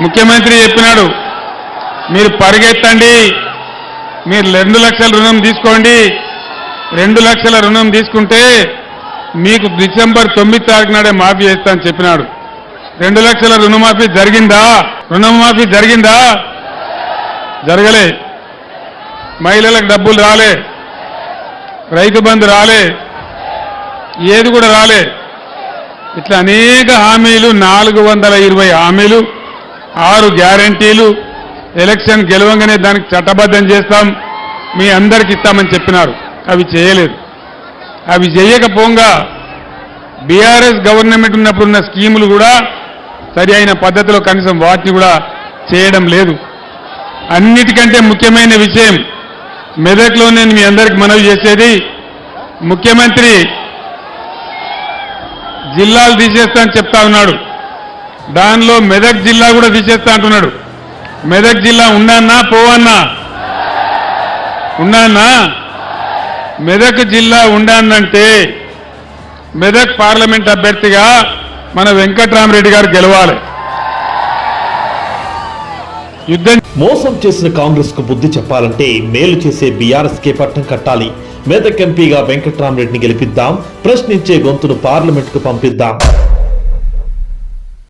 ముఖ్యమంత్రి చెప్పినాడు మీరు పరిగెత్తండి మీరు రెండు లక్షల రుణం తీసుకోండి రెండు లక్షల రుణం తీసుకుంటే మీకు డిసెంబర్ తొమ్మిది తారీఖు నాడే మాఫీ చేస్తా అని చెప్పినాడు. రెండు లక్షల రుణమాఫీ జరిగిందా? రుణమాఫీ జరిగిందా? జరగలే. మహిళలకు డబ్బులు రాలే. రైతు బంధు రాలే. ఏది కూడా రాలే. ఇట్లా అనేక హామీలు నాలుగు వందల ఇరవై హామీలు ఆరు గ్యారంటీలు ఎలక్షన్ గెలవంగానే దానికి చట్టబద్ధం చేస్తాం. మీ అందరికి ఇస్తామని చెప్పినారు. అవి చేయలేదు. అవి చేయకపోగా బీఆర్ఎస్ గవర్నమెంట్ ఉన్నప్పుడు ఉన్న స్కీములు కూడా సరి అయిన పద్ధతిలో కనీసం వాటిని కూడా చేయడం లేదు. అన్నిటికంటే ముఖ్యమైన విషయం మెదక్లో నేను మీ అందరికి మనవి చేసేది ముఖ్యమంత్రి జిల్లాలు తీసేస్తా అని చెప్తా ఉన్నాడు. దానిలో మెదక్ జిల్లా కూడా తీసేస్తా అంటున్నాడు. మెదక్ జిల్లా ఉన్నానా పోవన్నా? ఉన్నానా మెదక్ జిల్లా ఉండానంటే మెదక్ పార్లమెంట్ అభ్యర్థిగా మన వెంకట్రామరెడ్డి గారు గెలవాలి. యుద్ధం మోసం చేసిన కాంగ్రెస్కు బుద్ధి చెప్పాలంటే మేలు చేసే బీఆర్ఎస్ కే పట్టం కట్టాలి. మెదక్ ఎంపీగా వెంకట్రామరెడ్డిని గెలిపిద్దాం ప్రశ్నించే గొంతును పార్లమెంట్కు పంపిద్దాం.